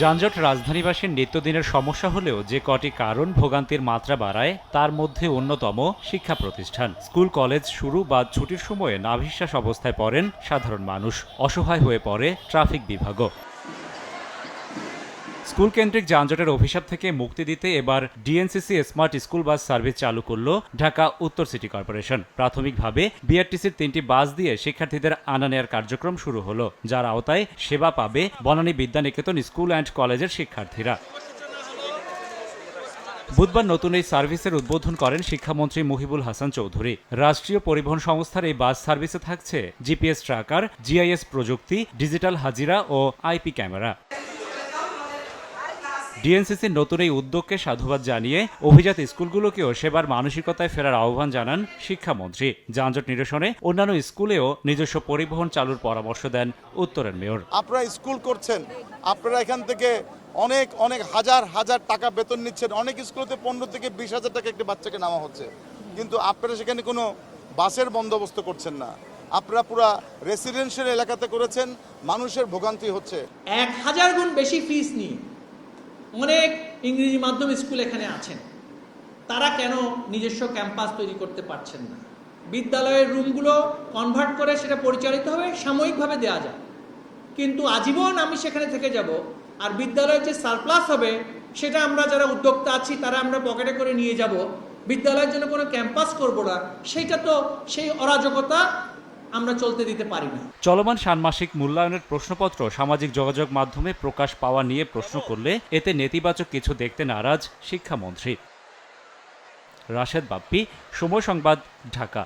যানজট রাজধানীবাসীর নিত্যদিনের সমস্যা হলেও যে কটি কারণ ভোগান্তির মাত্রা বাড়ায়, তার মধ্যে অন্যতম শিক্ষা প্রতিষ্ঠান। স্কুল, কলেজ শুরু বা ছুটির সময়ে নাভিশ্বাস অবস্থায় পড়েন সাধারণ মানুষ। অসহায় হয়ে পড়ে ট্রাফিক বিভাগও। স্কুল কেন্দ্রিক যানজটের অভিশাপ থেকে মুক্তি দিতে এবার DNCC smart school bus service চালু করল ঢাকা উত্তর সিটি কর্পোরেশন। প্রাথমিকভাবে বিআরটিসির তিনটি বাস দিয়ে শিক্ষার্থীদের আনা নেয়ার কার্যক্রম শুরু হলো, যার আওতায় সেবা পাবে বনানী বিদ্যানিকেতন স্কুল অ্যান্ড কলেজের শিক্ষার্থীরা। বুধবার নতুন এই সার্ভিসের উদ্বোধন করেন শিক্ষামন্ত্রী মুহিবুল হাসান চৌধুরী। রাষ্ট্রীয় পরিবহন সংস্থার এই বাস সার্ভিসে থাকছে জিপিএস ট্র্যাকার, জিআইএস প্রযুক্তি, ডিজিটাল হাজিরা ও আইপি ক্যামেরা। ডিএনসিসির নতুন এই উদ্যোগকে সাধুবাদ জানিয়ে অভিজাত স্কুলগুলোকেও সেবার মানসিকতায় ফেরার আহ্বান জানান শিক্ষামন্ত্রী। যানজট নিরসনে অন্যান্য স্কুলেও নিজস্ব পরিবহন চালুর পরামর্শ দেন উত্তরের মেয়র। আপনারা স্কুল করছেন আপনারা এখান থেকে অনেক অনেক হাজার হাজার টাকা বেতন নিচ্ছেন। অনেক স্কুলেতে পনেরো থেকে বিশ হাজার টাকা একটি বাচ্চাকে নামা হচ্ছে। কিন্তু আপনারা সেখানে কোনো বাসের বন্দোবস্ত করছেন না। আপনারা পুরা রেসিডেন্সিয়াল এলাকাতে করেছেন মানুষের ভোগান্তি হচ্ছে। এক হাজার গুণ বেশি ফিস নিয়ে অনেক ইংরেজি মাধ্যম স্কুল এখানে আছেন। তারা কেন নিজস্ব ক্যাম্পাস তৈরি করতে পারছেন না? বিদ্যালয়ের রুমগুলো কনভার্ট করে সেটা পরিচালিত হবে, সাময়িকভাবে দেওয়া যায় কিন্তু আজীবন আমি সেখানে থেকে যাব আর বিদ্যালয়ের যে সারপ্লাস হবে, সেটা আমরা যারা উদ্যোক্তা আছি, তারা আমরা পকেটে করে নিয়ে যাব। বিদ্যালয়ের জন্য কোনো ক্যাম্পাস করব না। সেইটা তো সেই অরাজকতা আমরা চলতে দিতে পারি না। চলমান ষান্মাসিক মূল্যায়নের প্রশ্নপত্র সামাজিক যোগাযোগ মাধ্যমে প্রকাশ পাওয়া নিয়ে প্রশ্ন করলে এতে নেতিবাচক কিছু দেখতে নারাজ শিক্ষামন্ত্রী। রাশেদ বাপ্পি, সময় সংবাদ, ঢাকা।